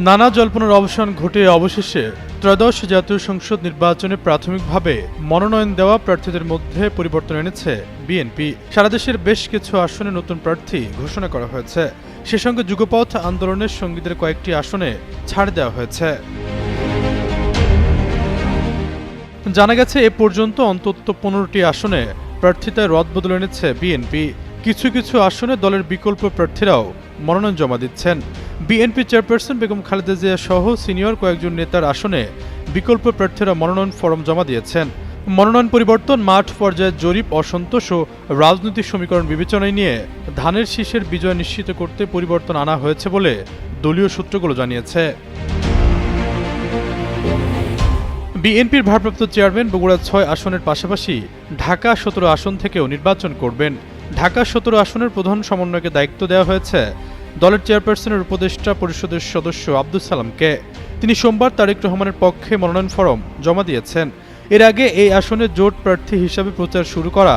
নানা জল্পনার অবসান ঘটে অবশেষে ত্রয়োদশ জাতীয় সংসদ নির্বাচনে প্রাথমিকভাবে মনোনয়ন দেওয়া প্রার্থীদের মধ্যে পরিবর্তন এনেছে বিএনপি। সারা দেশের বেশ কিছু আসনে নতুন প্রার্থী ঘোষণা করা হয়েছে। সে সঙ্গে যুগপথ আন্দোলনের সঙ্গীদের কয়েকটি আসনে ছাড় দেওয়া হয়েছে। জানা গেছে, এ পর্যন্ত অন্তত পনেরোটি আসনে প্রার্থিতায় রদবদল এনেছে বিএনপি। কিছু কিছু আসনে দলের বিকল্প প্রার্থীরাও মনোনয়ন জমা দিচ্ছেন। বিএনপি চেয়ারপারসন বেগম খালেদা জিয়া সহ সিনিয়র কয়েকজন নেতার আসনে বিকল্প প্রার্থীরা মনোনয়ন ফরম জমা দিয়েছেন। মনোনয়ন পরিবর্তন, মাঠ পর্যায়ে জরিপ, অসন্তোষ ও রাজনৈতিক সমীকরণ বিবেচনায় নিয়ে ধানের শীষের বিজয় নিশ্চিত করতে পরিবর্তন আনা হয়েছে বলে দলীয় সূত্রগুলো জানিয়েছে। বিএনপির ভারপ্রাপ্ত চেয়ারম্যান বগুড়া ছয় আসনের পাশাপাশি ঢাকা সতেরো আসন থেকেও নির্বাচন করবেন। ঢাকা সতেরো আসনের প্রধান সমন্বয়কে দায়িত্ব দেওয়া হয়েছে দলের চেয়ারপারসনের উপদেষ্টা পরিষদের সদস্য আব্দুল সালামকে তিনি সোমবার তারেক রহমানের পক্ষে মনোনয়ন ফরম জমা দিয়েছেন। এর আগে এই আসনে জোট প্রার্থী হিসাবে প্রচার শুরু করা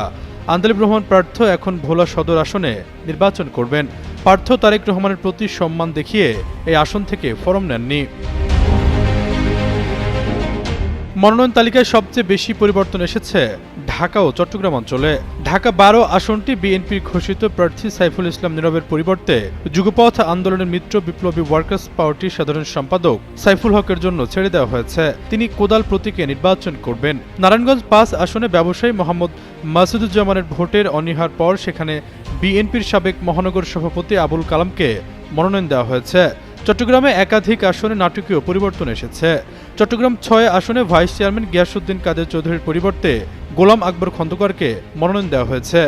আন্দালিব রহমান পার্থ এখন ভোলা সদর আসনে নির্বাচন করবেন। পার্থ তারেক রহমানের প্রতি সম্মান দেখিয়ে এই আসন থেকে ফরম নেননি। মনোনয়ন তালিকায় সবচেয়ে বেশি পরিবর্তন এসেছে ঢাকা ও চট্টগ্রাম অঞ্চলে। ঢাকা বারো আসনটি বিএনপির ঘোষিত প্রার্থী সাইফুল ইসলাম নীরবের পরিবর্তে যুগপথ আন্দোলনের মিত্র বিপ্লবী ওয়ার্কার্স পার্টির সাধারণ সম্পাদক সাইফুল হকের জন্য ছেড়ে দেওয়া হয়েছে। তিনি কোদাল প্রতীকে নির্বাচন করবেন। নারায়ণগঞ্জ পাঁচ আসনে ব্যবসায়ী মোহাম্মদ মাসুদুজ্জামানের ভোটের অনীহার পর সেখানে বিএনপির সাবেক মহানগর সভাপতি আবুল কালামকে মনোনয়ন দেওয়া হয়েছে। চট্টগ্রামে একাধিক আসনে নাটকীয় পরিবর্তন এসেছে। চট্টগ্রাম ছয় আসনে ভাইস চেয়ারম্যান গিয়াসুদ্দিন কাদের চৌধুরীর পরিবর্তে গোলাম আকবর খন্দকারকে মনোনয়ন দেওয়া হয়েছে।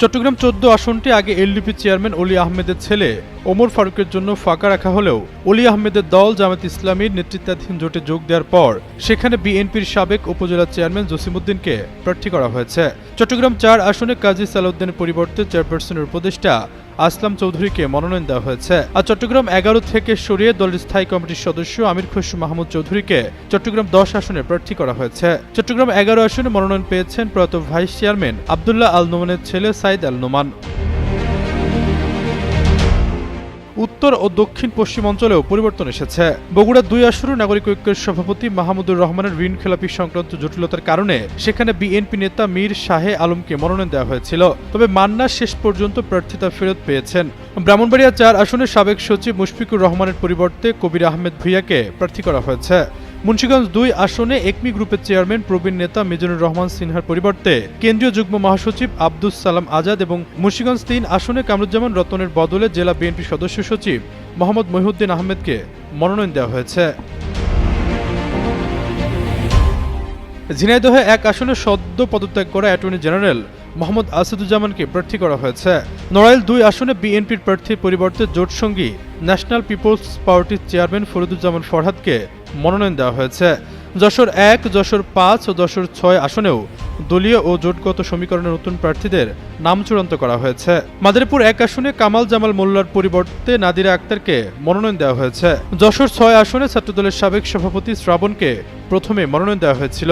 চট্টগ্রাম চোদ্দ আসনটি আগে এলডিপি চেয়ারম্যান অলি আহমেদের ছেলে ওমর ফারুকের জন্য ফাঁকা রাখা হলেও অলি আহমেদের দল জামাত ইসলামীর নেতৃত্বাধীন জোটে যোগ দেওয়ার পর সেখানে বিএনপির সাবেক উপজেলা চেয়ারম্যান জসিমুদ্দিনকে প্রার্থী করা হয়েছে। চট্টগ্রাম চার আসনে কাজী সালাউদ্দিনের পরিবর্তে চেয়ারপারসনের উপদেষ্টা আসলাম চৌধুরীকে মনোনয়ন দেওয়া হয়েছে। আর চট্টগ্রাম এগারো থেকে সরিয়ে দলের স্থায়ী কমিটির সদস্য আমির খসরু মাহমুদ চৌধুরীকে চট্টগ্রাম দশ আসনে প্রার্থী করা হয়েছে। চট্টগ্রাম এগারো আসনে মনোনয়ন পেয়েছেন প্রয়াত ভাইস চেয়ারম্যান আবদুল্লাহ আল নোমানের ছেলে সাইদ আল নোমান উত্তর ও দক্ষিণ পশ্চিম অঞ্চলেও পরিবর্তন এসেছে। বগুড়া দুই আসনের নাগরিক ঐক্যের সভাপতি মাহমুদুর রহমানের ঋণ খেলাপি সংক্রান্ত জটিলতার কারণে সেখানে বিএনপি নেতা মীর শাহে আলমকে মনোনয়ন দেওয়া হয়েছিল। তবে মান্না শেষ পর্যন্ত প্রার্থিতা ফেরত পেয়েছেন। ব্রাহ্মণবাড়িয়া চার আসনের সাবেক সচিব মুশফিকুর রহমানের পরিবর্তে কবির আহমেদ ভুইয়াকে প্রার্থী করা হয়েছে। মুন্সিগঞ্জ দুই আসনে একমি গ্রুপের চেয়ারম্যান প্রবীণ নেতা মিজানুর রহমান সিনহার পরিবর্তে কেন্দ্রীয় যুগ্ম মহাসচিব আব্দুস সালাম আজাদ এবং মুন্সিগঞ্জ তিন আসনে কামরুজ্জামান রতনের বদলে জেলা বিএনপি সদস্য সচিব মোহাম্মদ মহিউদ্দিন আহমেদকে মনোনয়ন দেওয়া হয়েছে। ঝিনাইদহে এক আসনে সদ্য পদত্যাগ করা অ্যাটর্নি জেনারেল মোহাম্মদ আসাদুজ্জামানকে প্রার্থী করা হয়েছে। নড়াইল দুই আসনে বিএনপির প্রার্থীর পরিবর্তে জোটসঙ্গী ন্যাশনাল পিপলস পার্টির চেয়ারম্যান ফরিদুজ্জামান ফরহাদকে মনোনয়ন দেওয়া হয়েছে। যশোর এক, যশোর পাঁচ ও যশোর ছয় আসনেও দলীয় ও জোটগত সমীকরণের নতুন প্রার্থীদের নাম চূড়ান্ত করা হয়েছে। মাদারীপুর এক আসনে কামাল জামাল মোল্লার পরিবর্তে নাদিরা আক্তারকে মনোনয়ন দেওয়া হয়েছে। যশোর ছয় আসনে ছাত্রদলের সাবেক সভাপতি শ্রাবণকে প্রথমে মনোনয়ন দেওয়া হয়েছিল।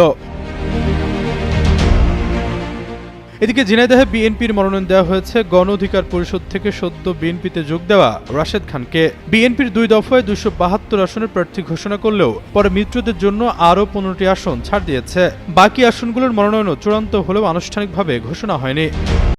এদিকে ঝিনাইদহে বিএনপির মনোনয়ন দেওয়া হয়েছে, গণ অধিকার পরিষদ থেকে সদ্য বিএনপিতে যোগ দেওয়া রাশেদ খানকে। বিএনপির দুই দফায় দুশো বাহাত্তর আসনের প্রার্থী ঘোষণা করলেও পরে মিত্রদের জন্য আরও পনেরোটি আসন ছাড় দিয়েছে। বাকি আসনগুলোর মনোনয়নও চূড়ান্ত হলেও আনুষ্ঠানিকভাবে ঘোষণা হয়নি।